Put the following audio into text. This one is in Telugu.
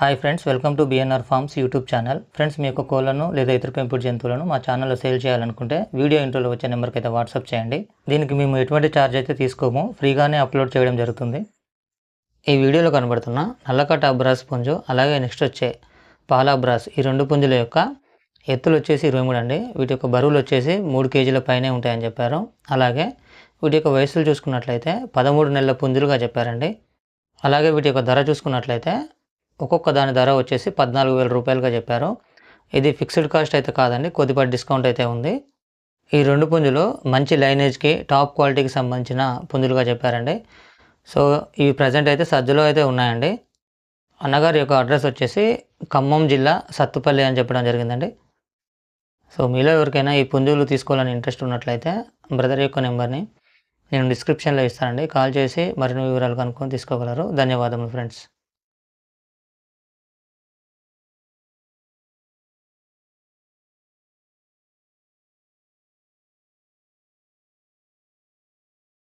Hi friends welcome to BNR farms YouTube channel friends మీ యొక్క కోళ్ళను లేదా ఇతర పెంపుడు జంతువులను మా ఛానల్లో సేల్ చేయాలనుకుంటే వీడియో ఇంట్రోలో వచ్చే నెంబర్కి అయితే వాట్సాప్ చేయండి. దీనికి మేము ఎటువంటి ఛార్జ్ అయితే తీసుకోము ఫ్రీగానే అప్లోడ్ చేయడం జరుగుతుంది. ఈ వీడియోలో కనబడుతున్న నల్లకట్ట అబ్రాస్ పుంజు అలాగే నెక్స్ట్ వచ్చే పాలాబ్రాస్ ఈ రెండు పుంజుల యొక్క ఎత్తులు వచ్చేసి ఇరవై మూడు అండి. వీటి యొక్క బరువులు వచ్చేసి మూడు కేజీల పైనే ఉంటాయని చెప్పారు. అలాగే వీటి యొక్క వయసులు చూసుకున్నట్లయితే పదమూడు నెలల పుంజులుగా చెప్పారండి. అలాగే వీటి యొక్క ధర చూసుకున్నట్లయితే ఒక్కొక్క దాని ధర వచ్చేసి పద్నాలుగు వేల రూపాయలుగా చెప్పారు. ఇది ఫిక్స్డ్ కాస్ట్ అయితే కాదండి కొద్దిపాటి డిస్కౌంట్ అయితే ఉంది. ఈ రెండు పుంజులు మంచి లైనేజ్కి టాప్ క్వాలిటీకి సంబంధించిన పుంజులుగా చెప్పారండి. సో ఇవి ప్రజెంట్ అయితే సజ్జలో అయితే ఉన్నాయండి. అన్నగారి యొక్క అడ్రస్ వచ్చేసి ఖమ్మం జిల్లా సత్తుపల్లి అని చెప్పడం జరిగిందండి. సో మీలో ఎవరికైనా ఈ పుంజులు తీసుకోవాలని ఇంట్రెస్ట్ ఉన్నట్లయితే బ్రదర్ యొక్క నెంబర్ని నేను డిస్క్రిప్షన్లో ఇస్తానండి. కాల్ చేసి మరిన్ని వివరాలు కనుక్కొని తీసుకోగలరు. ధన్యవాదములు ఫ్రెండ్స్.